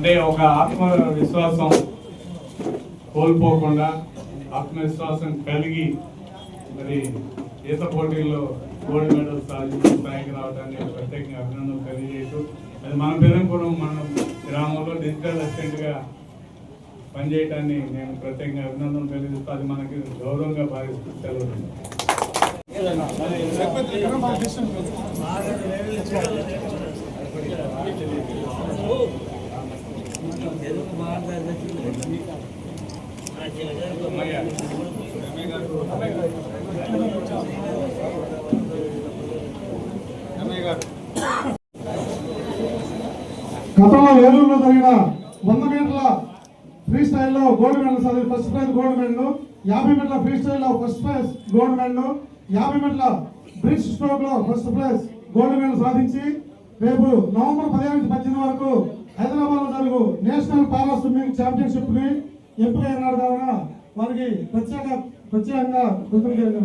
అంటే ఒక ఆత్మవిశ్వాసం కోల్పోకుండా ఆత్మవిశ్వాసం కలిగి మరి ఈత పోటీల్లో గోల్డ్ మెడల్ సాధించి స్థాయికి రావడానికి ప్రత్యేకంగా అభినందనలు తెలియజేస్తూ అది మన పెరంపురం మన గ్రామంలో డిజిటల్ అసిస్టెంట్గా పనిచేయటాన్ని నేను ప్రత్యేకంగా అభినందనలు తెలియజేస్తూ అది మనకి గౌరవంగా భావిస్తూ సెలవు గతంలో ఏలూరులో జరిగిన వంద మీటర్ల ఫ్రీ స్టైల్లో గోల్డ్ మెడల్ సాధించి ఫస్ట్ ప్రైజ్ గోల్డ్ మెడల్ యాభై మీటర్ల ఫ్రీ స్టైల్లో ఫస్ట్ ప్రైజ్ గోల్డ్ మెడల్ యాభై మీటర్ల బ్రిడ్జ్ స్ట్రోక్లో ఫస్ట్ ప్రైజ్ గోల్డ్ మెడల్ సాధించి రేపు నవంబర్ పదిహేను నుంచి పద్దెనిమిది వరకు నేషనల్ పారా స్విమ్మింగ్ ఛాంపియన్షిప్ని కి ఎంపికైనారు కావున వారికి ప్రత్యేక ప్రత్యేకంగా కృతజ్ఞతలు